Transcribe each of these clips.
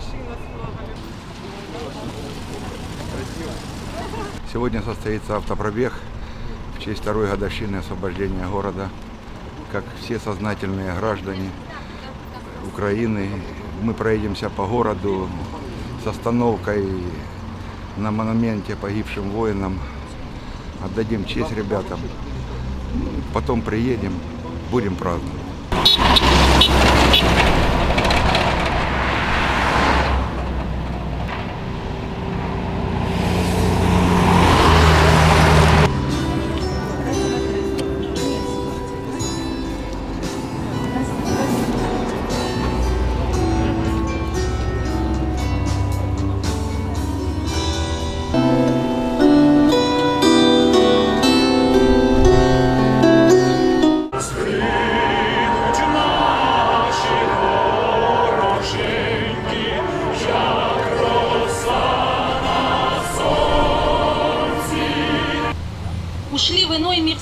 машина с Сегодня состоится автопробег в честь второй годовщины освобождения города. Как все сознательные граждане Украины, мы проедемся по городу с остановкой на монументе погибшим воинам. Отдадим честь ребятам. Потом приедем, будем праздновать.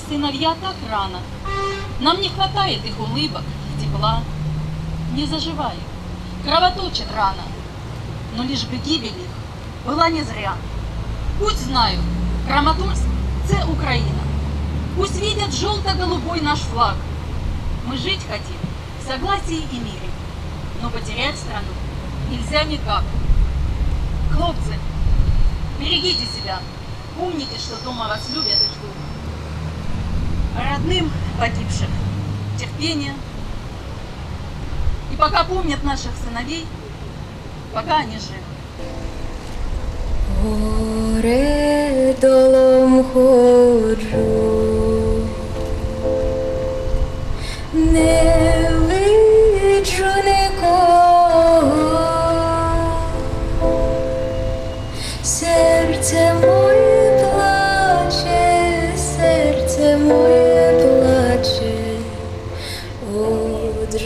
Сыновья так рано. Нам не хватает их улыбок, тепла. Не заживает, кровоточит рана. Но лишь бы гибель их была не зря. Пусть знают, Краматорск – це Украина. Пусть видят желто-голубой наш флаг. Мы жить хотим в согласии и мире. Но потерять страну нельзя никак. Хлопцы, берегите себя. Помните, что дома вас любят и ждут. Родным погибших терпение. И пока помнят наших сыновей, пока они живы. Горе долом ходжу, не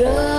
trust.